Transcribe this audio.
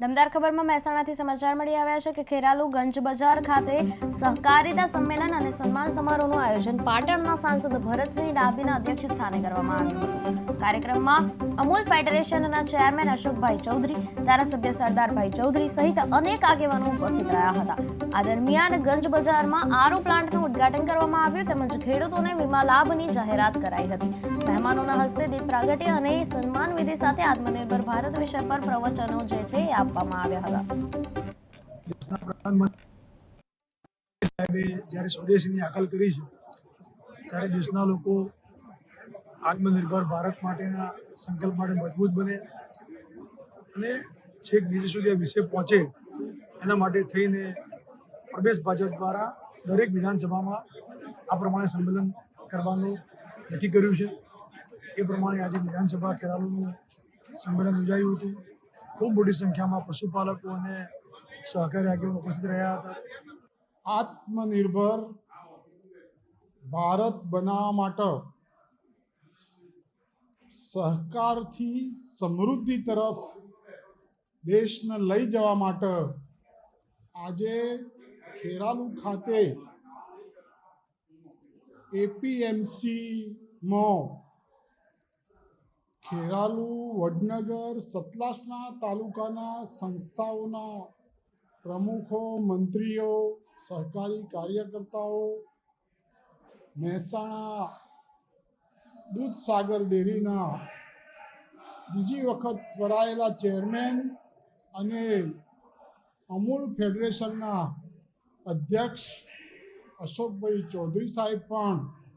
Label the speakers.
Speaker 1: દમદાર ખબરમાં મહેસાણાથી સમાચાર મળી આવ્યા છે કે ખેરાલુ ગંજ બજાર ખાતે સહકારિતા સંમેલન અને સન્માન સમારોહનું આયોજન પાટણના સાંસદ ભરતસિંહ ડાભીના અધ્યક્ષ સ્થાને કરવામાં આવ્યું કાર્યક્રમમાં અમૂલ ફેડરેશનના ચેરમેન અશોકભાઈ ચૌધરી, ધારાસભ્ય સરદારભાઈ ચૌધરી સહિત અનેક આગેવાનો ઉપસ્થિત રહ્યા હતા. આ દરમિયાન ગંજ બજારમાં આરો પ્લાન્ટનું ઉદ્ઘાટન કરવામાં આવ્યું તેમજ ખેડૂતોને વીમા લાભની જાહેરાત કરાઈ હતી. મહેમાનોના હસ્તે દીપ પ્રાગટ્ય અને સન્માન વિધિ સાથે આત્મનિર્ભર ભારત વિષય પર પ્રવચનો જે છે એ આપવામાં આવ્યા હતા.
Speaker 2: જ્યારે સ્વદેશીની હાકલ કરી છે, ત્યારે દેશના લોકો આત્મનિર્ભર ભારત માટેના સંકલ્પ માટે મજબૂત બને અને છેક નીચે સુધી આ વિષય પહોંચે એના માટે થઈને પ્રદેશ ભાજપ દ્વારા દરેક વિધાનસભામાં આ પ્રમાણે સંમેલન કરવાનું નક્કી કર્યું છે. એ પ્રમાણે આજે વિધાનસભા ખેરાલુનું સંમેલન યોજાયું હતું. ખૂબ મોટી સંખ્યામાં પશુપાલકો અને સહકારી આગેવાનો ઉપસ્થિત રહ્યા હતા.
Speaker 3: આત્મનિર્ભર ભારત બનાવવા માટે સહકારથી સમૃદ્ધિ તરફ દેશને લઈ જવા માટે આજે ખેરાલુ ખાતે એપીએમસીમાં ખેરાલુ, વડનગર, સતલાસના તાલુકાના સંસ્થાઓના પ્રમુખો, મંત્રીઓ, સહકારી કાર્યકર્તાઓ, મહેસાણા દૂધસાગર ડેરીના બીજી વખત વરાયેલા ચેરમેન અને અમૂલ ફેડરેશનના અધ્યક્ષ અશોકભાઈ ચૌધરી સાહેબ પણ